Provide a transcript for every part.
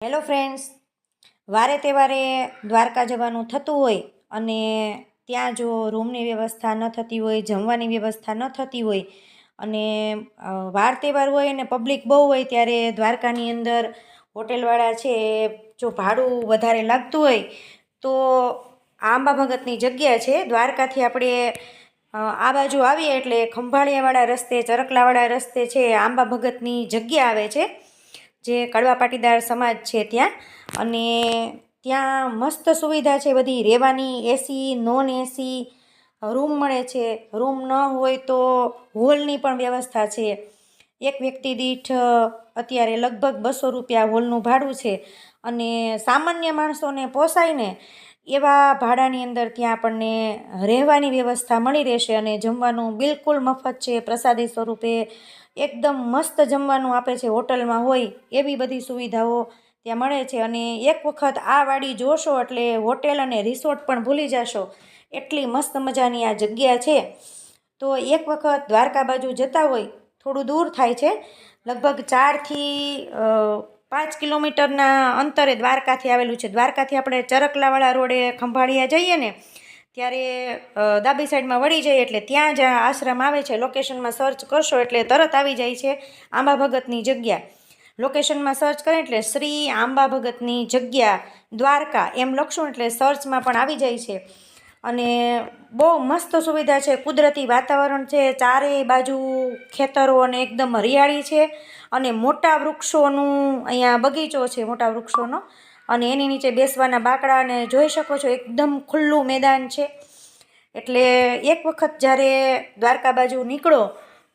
Hello friends વારે તહેવારે દ્વારકા જવાનું થતું હોય અને ત્યાં જો રૂમની વ્યવસ્થા ન થતી હોય, જમવાની વ્યવસ્થા ન થતી હોય અને વાર તહેવાર હોય અને પબ્લિક બહુ હોય ત્યારે દ્વારકાની અંદર હોટેલવાળા છે જો ભાડું વધારે લાગતું હોય તો આંબા ભગતની જગ્યા છે. દ્વારકાથી આપણે આ બાજુ આવીએ એટલે ખંભાળિયાવાળા રસ્તે, ચરકલાવાળા રસ્તે છે આંબા ભગતની જગ્યા આવે છે. જે કડવા પાટીદાર સમાજ છે ત્યાં. અને ત્યાં મસ્ત સુવિધા છે બધી. રહેવાની એસી નોન એસી રૂમ મળે છે. રૂમ ન હોય તો હોલની પણ વ્યવસ્થા છે. એક વ્યક્તિ દીઠ અત્યારે લગભગ બસો રૂપિયા હોલનું ભાડું છે. અને સામાન્ય માણસોને પોસાય ને એવા ભાડાની અંદર ત્યાં આપણને રહેવાની વ્યવસ્થા મળી રહેશે અને જમવાનું બિલકુલ મફત છે, પ્રસાદી સ્વરૂપે એકદમ મસ્ત જમવાનું આપે છે હોટલમાં હોય એવી બધી સુવિધાઓ ત્યાં મળે છે. અને એક વખત આ વાડી જોશો એટલે હોટેલ અને રિસોર્ટ પણ ભૂલી જશો. એટલી મસ્ત મજાની આ જગ્યા છે. તો એક વખત દ્વારકા બાજુ જતા હોય, થોડું દૂર થાય છે. લગભગ ચારથી પાંચ કિલોમીટરના અંતરે દ્વારકાથી આવેલું છે. દ્વારકાથી આપણે ચરકલાવાળા રોડે ખંભાળિયા જઈએ ને, ત્યારે ડાબી સાઈડમાં વળી જઈએ એટલે ત્યાં જ આશ્રમ આવે છે. લોકેશનમાં સર્ચ કરશો એટલે તરત આવી જાય છે આંબા ભગતની જગ્યા. લોકેશનમાં સર્ચ કરે એટલે શ્રી આંબા ભગતની જગ્યા દ્વારકા. એમ લખશું એટલે સર્ચમાં પણ આવી જાય છે. અને બહુ મસ્ત સુવિધા છે. કુદરતી વાતાવરણ છે. ચારેય બાજુ ખેતરો અને એકદમ હરિયાળી છે. અને મોટા વૃક્ષોનું અહીંયા બગીચો છે, મોટા વૃક્ષોનો. અને એની નીચે બેસવાના બાકડાને જોઈ શકો છો, એકદમ ખુલ્લું મેદાન છે. એટલે એક વખત જ્યારે દ્વારકા બાજુ નીકળો,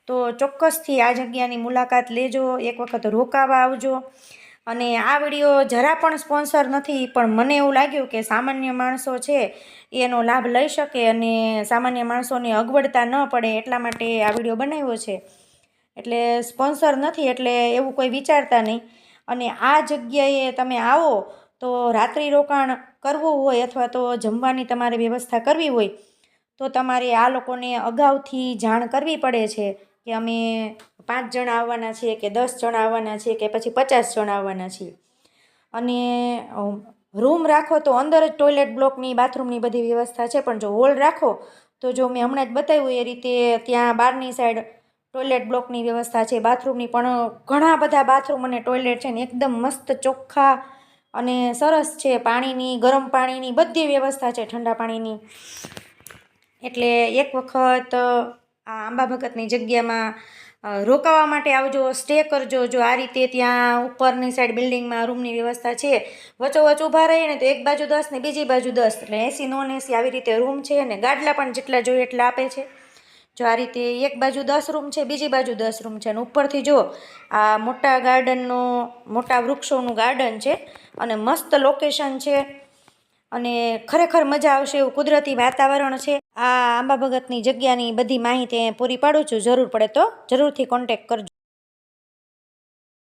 તો ચોક્કસથી આ જગ્યાની મુલાકાત લેજો. એક વખત રોકાવા આવજો. અને આ વીડિયો જરા પણ સ્પોન્સર નથી, પણ મને એવું લાગ્યું કે સામાન્ય માણસો છે, એનો લાભ લઈ શકે અને સામાન્ય માણસોને અગવડતા ન પડે એટલા માટે આ વીડિયો બનાવ્યો છે. એટલે સ્પોન્સર નથી, એટલે એવું કોઈ વિચારતા નહીં. અને આ જગ્યાએ તમે આવો તો રાત્રિ રોકાણ કરવું હોય અથવા તો જમવાની તમારે વ્યવસ્થા કરવી હોય, તો તમારે આ લોકોને અગાઉથી જાણ કરવી પડે છે. કે અમે પાંચ જણા આવવાના છીએ કે દસ જણા આવવાના છીએ કે પછી પચાસ જણા આવવાના છીએ. અને રૂમ રાખો તો અંદર જ ટોયલેટ બ્લોકની, બાથરૂમની બધી વ્યવસ્થા છે, પણ જો હોલ રાખો તો જો મેં હમણાં જ બતાવ્યું એ રીતે ત્યાં બહારની સાઈડ ટોયલેટ બ્લોકની વ્યવસ્થા છે, બાથરૂમની પણ ઘણા બધા બાથરૂમ અને ટોયલેટ છે ને એકદમ મસ્ત ચોખ્ખા અને સરસ છે, પાણીની, ગરમ પાણીની બધી વ્યવસ્થા છે ઠંડા પાણીની. એટલે એક વખત આ આંબા ભગતની જગ્યામાં રોકાવા માટે આવજો સ્ટે કરજો. જો આ રીતે ત્યાં ઉપરની સાઈડ બિલ્ડિંગમાં રૂમની વ્યવસ્થા છે, વચોવચ ઊભા રહીએ ને તો એક બાજુ દસ ને બીજી બાજુ દસ. એટલે એસી નોન એસી આવી રીતે રૂમ છે અને ગાડલા પણ જેટલા જોઈએ એટલા આપે છે. જો આ રીતે એક બાજુ દસ રૂમ છે, બીજી બાજુ દસ રૂમ છે અને ઉપરથી જો આ મોટા ગાર્ડનનો મોટા વૃક્ષોનું ગાર્ડન છે અને મસ્ત લોકેશન છે. અને ખરેખર મજા આવશે એવું કુદરતી વાતાવરણ છે. આ આંબા ભગતની જગ્યાની બધી માહિતી પૂરી પાડું છું. જરૂર પડે તો જરૂરથી કોન્ટેક કરજો.